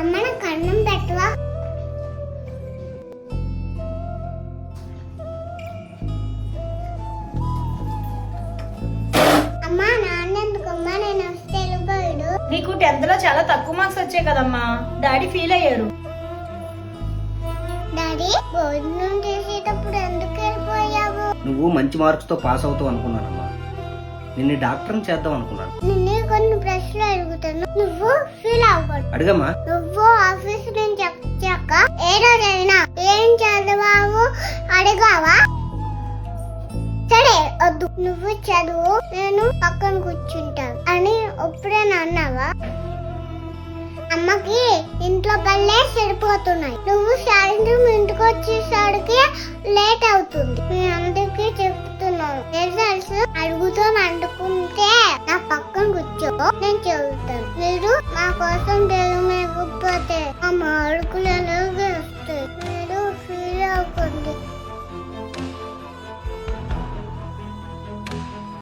అమ్మ నాకు అన్నం పెట్టవా? అమ్మా నాన్న ఎందుకమ్మా నేను వస్తే వెళ్ళిపోయాడు. నీకు టెన్త్లో చాలా తక్కువ మార్క్స్ వచ్చాయి కదమ్మా. డాడీ ఫీల్ అయ్యారు. డాడీ భోజనం చేసేటప్పుడు ఎందుకు వెళ్ళిపోయావు? నువ్వు మంచి మార్క్స్తో పాస్ అవుతావు అనుకున్నానమ్మా. నిన్ను డాక్టర్ని చేద్దాం అనుకున్నాను. నిన్నే కొన్ని ప్రశ్నలు అడుగుతాను. నువ్వు ఫీల్ అవ్వకూడదు అడిగమ్మా. నువ్వు ఆఫీస్ నుంచి వచ్చాక ఏ రోజైనా ఏం చదివావు అడిగావా? సరే వద్దు. నువ్వు చదువు నేను పక్కన కూర్చుంటాను అని ఎప్పుడైనా అన్నావా? అమ్మకి ఇంట్లో పనులే సరిపోతున్నాయి. నువ్వు సాయంత్రం ఇంటికి వచ్చేసరికి లేట్ అవుతుంది. మీ అందరికీ చెప్తున్నాను. రిజల్ట్స్ అడుగుతాను అనుకుంటే నా పక్కన కూర్చో. నేను చదువుతాను మీరు నమస్తే మా అడుగులలో